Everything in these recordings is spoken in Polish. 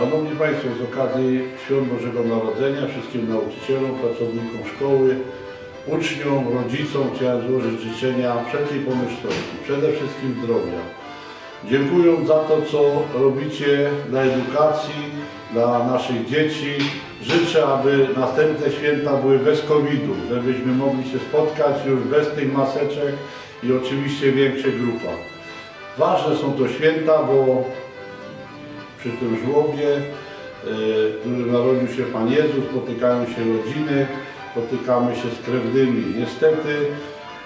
Szanowni Państwo, z okazji Świąt Bożego Narodzenia wszystkim nauczycielom, pracownikom szkoły, uczniom, rodzicom chciałem złożyć życzenia wszelkiej pomyślności, przede wszystkim zdrowia. Dziękuję za to, co robicie dla edukacji, dla naszych dzieci. Życzę, aby następne święta były bez COVID-u, żebyśmy mogli się spotkać już bez tych maseczek i oczywiście w większych grupach. Ważne są to święta, bo przy tym żłobie, y, w którym narodził się Pan Jezus, spotykają się rodziny, spotykamy się z krewnymi. Niestety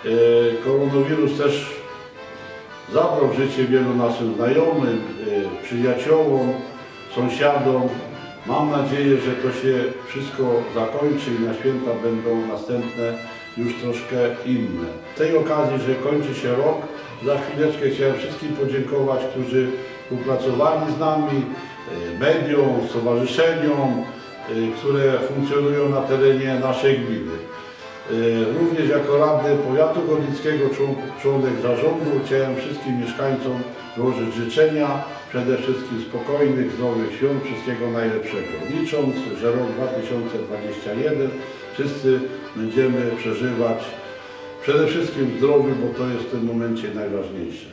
y, koronawirus też zabrał życie wielu naszym znajomym, y, przyjaciołom, sąsiadom. Mam nadzieję, że to się wszystko zakończy i na święta będą następne już troszkę inne. Z tej okazji, że kończy się rok, za chwileczkę chciałem wszystkim podziękować, którzy współpracowali z nami, y, mediom, stowarzyszeniom, y, które funkcjonują na terenie naszej gminy. Y, Również jako radny powiatu gorlickiego, człon- członek zarządu, chciałem wszystkim mieszkańcom złożyć życzenia, przede wszystkim spokojnych, zdrowych świąt, wszystkiego najlepszego. Licząc, że rok 2021 wszyscy będziemy przeżywać przede wszystkim w zdrowiu, bo to jest w tym momencie najważniejsze.